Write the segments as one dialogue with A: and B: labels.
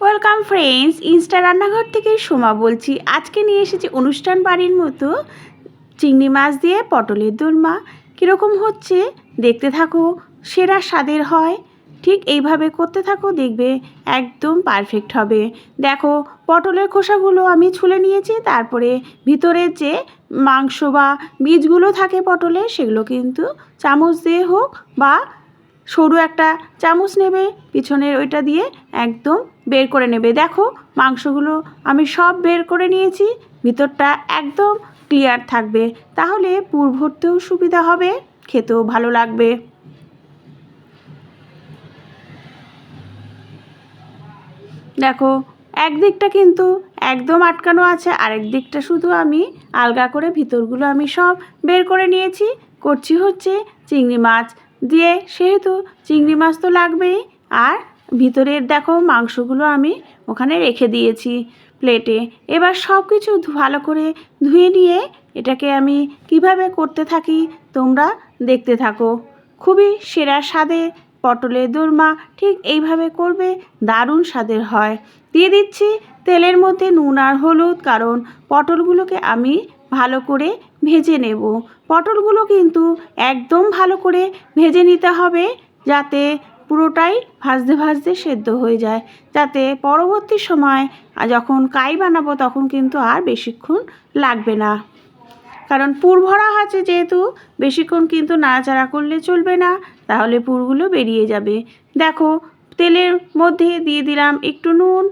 A: Welcome friends Insta রান্নাঘর থেকে সোমা বলছি। আজকে নিয়ে এসেছি অনুষ্ঠান বাড়ির মতো চিংড়ি মাছ দিয়ে পটলের দোলমা কীরকম হচ্ছে? দেখতে থাকো। সেরা স্বাদের হয়। ঠিক এইভাবে করতে থাকো, দেখবে একদম পারফেক্ট হবে। দেখো, পটলের খোসাগুলো আমি ছুলে নিয়েছি। তারপরে ভিতরের যে মাংস বা বীজগুলো থাকে পটলে, সেগুলো কিন্তু চামচ দিয়ে হোক বা সরু একটা চামচ নেবে, পিছনের ওইটা দিয়ে একদম বের করে নেবে। দেখো, মাংসগুলো আমি সব বের করে নিয়েছি, ভিতরটা একদম ক্লিয়ার থাকবে। তাহলে পুর ভরতেও সুবিধা হবে, খেতেও ভালো লাগবে। দেখো, একদিকটা কিন্তু একদম আটকানো আছে, আরেক দিকটা শুধু আমি আলগা করে ভিতরগুলো আমি সব বের করে নিয়েছি। করছি হচ্ছে চিংড়ি মাছ। দিয়ে সেহেতু চিংড়ি মাছ তো লাগবেই। আর ভিতরের দেখো মাংসগুলো আমি ওখানে রেখে দিয়েছি প্লেটে। এবার সব কিছু ভালো করে ধুয়ে নিয়ে এটাকে আমি কীভাবে করতে থাকি তোমরা দেখতে থাকো। খুবই সেরা স্বাদে পটলের দোরমা ঠিক এইভাবে করবে, দারুণ স্বাদের হয়। দিয়ে দিচ্ছি তেলের মধ্যে নুন আর হলুদ, কারণ পটলগুলোকে আমি ভালো করে ভেজে নেব। পটলগুলো কিন্তু একদম ভালো করে ভেজে নিতে হবে যাতে পুরোটাই ভাজতে ভাজতে সেদ্ধ হয়ে যায়। যাতে পরবর্তী সময় যখন কাই বানাবো তখন কিন্তু আর বেশিক্ষণ লাগবে না। কারণ পুর ভরা আছে যেহেতু, বেশিক্ষণ কিন্তু নাড়াচাড়া করলে চলবে না, তাহলে পুরগুলো বেরিয়ে যাবে। দেখো, তেলের মধ্যে দিয়ে দিলাম একটু নুন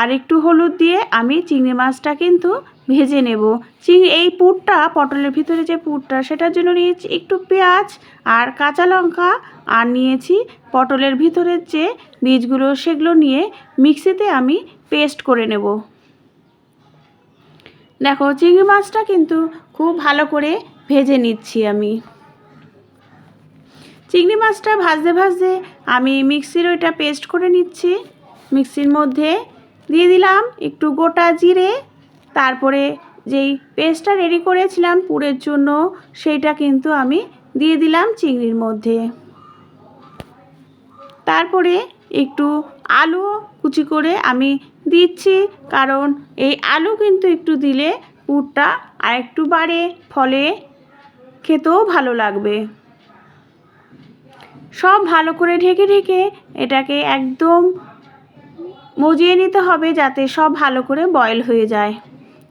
A: আর একটু হলুদ দিয়ে আমি চিংড়ি মাছটা কিন্তু ভেজে নেব। চিংড়ি এই পুরটা, পটলের ভিতরে যে পুরটা, সেটার জন্য নিয়েছি একটু পেঁয়াজ আর কাঁচা লঙ্কা আর নিয়েছি পটলের ভিতরের যে বীজগুলো, সেগুলো নিয়ে মিক্সিতে আমি পেস্ট করে নেব। দেখো, চিংড়ি মাছটা কিন্তু খুব ভালো করে ভেজে নিচ্ছি আমি। চিংড়ি মাছটা ভাজতে ভাজতে আমি মিক্সির ওইটা পেস্ট করে নিচ্ছি। মিক্সির মধ্যে দিয়ে দিলাম একটু গোটা জিরে, তারপরে যেই পেস্টটা রেডি করেছিলাম পুরের জন্য, সেইটা কিন্তু আমি দিয়ে দিলাম চিংড়ির মধ্যে। তারপরে একটু আলু কুচি করে আমি দিচ্ছি, কারণ এই আলু কিন্তু একটু দিলে পুরটা আর একটু বাড়ে, ফলে খেতেও ভালো লাগবে। সব ভালো করে ঢেকে ঢেকে এটাকে একদম মজিয়ে নিতে হবে যাতে সব ভালো করে বয়েল হয়ে যায়।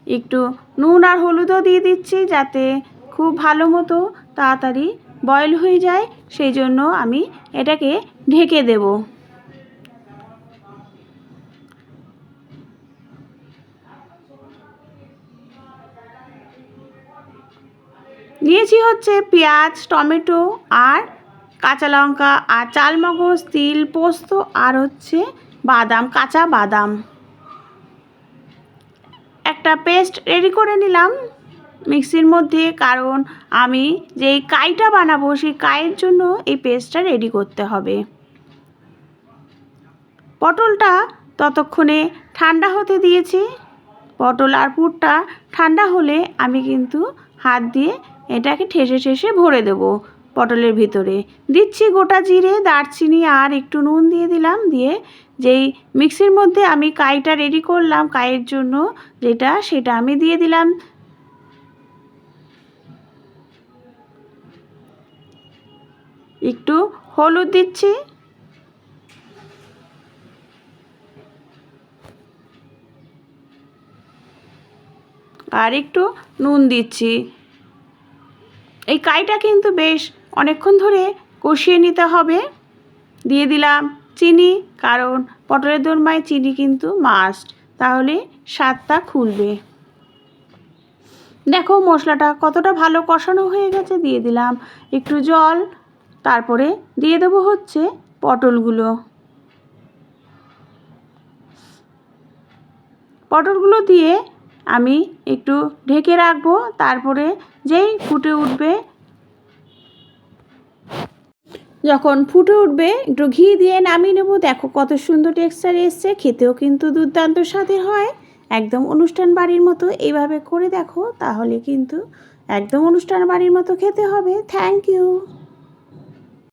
A: একটু নুন আর হলুদও দিয়ে দিচ্ছি যাতে খুব ভালো মতো তাড়াতাড়ি বয়েল হয়ে যায়, সেই জন্য আমি এটাকে ঢেকে দেব। নিয়েছি হচ্ছে পেঁয়াজ, টমেটো আর কাঁচা লঙ্কা আর চালমগজ, তিল, পোস্ত আর হচ্ছে বাদাম, কাঁচা বাদাম। একটা পেস্ট রেডি করে নিলাম। মিক্সির মধ্যে, কারণ আমি যেই কাইটা বানাবো, সেই কাইয়ের জন্য এই পেস্টটা রেডি করতে হবে। পটলটা ততক্ষণে ঠান্ডা হতে দিয়েছি। পটল আর পুরটা ঠান্ডা হলে আমি কিন্তু হাত দিয়ে এটাকে ঠেসে ঠেসে ভরে দেবো পটলের ভিতরে। দিচ্ছি গোটা জিরে, দারচিনি আর একটু নুন দিয়ে দিলাম, দিয়ে যেই মিক্সির মধ্যে আমি কাইটা রেডি করলাম, কাইয়ের জন্য যেটা সেটা আমি দিয়ে দিলাম। একটু হলুদ দিচ্ছি। আর একটু নুন দিচ্ছি। এই কাইটা কিন্তু বেশ অনেকক্ষণ ধরে কষিয়ে নিতে হবে। দিয়ে দিলাম। চিনি, কারণ পটলের দোরমায় চিনি কিন্তু মাস্ট তাহলে স্বাদটা খুলবে। দেখো মশলাটা কতটা ভালো কষানো হয়ে গেছে, দিয়ে দিলাম একটু জল। তারপরে দিয়ে দেবো হচ্ছে পটলগুলো। পটলগুলো দিয়ে আমি একটু ঢেকে রাখব, তারপরে যেই ফুটে উঠবে যখন ফুটে উঠবে, একটু ঘি দিয়ে নামিয়ে নেব। দেখো কত সুন্দর টেক্সচার এসছে, খেতেও কিন্তু দুর্দান্ত স্বাদের হয়। একদম অনুষ্ঠান বাড়ির মতো এইভাবে করে দেখো, তাহলে কিন্তু একদম অনুষ্ঠান বাড়ির মতো খেতে হবে। Thank you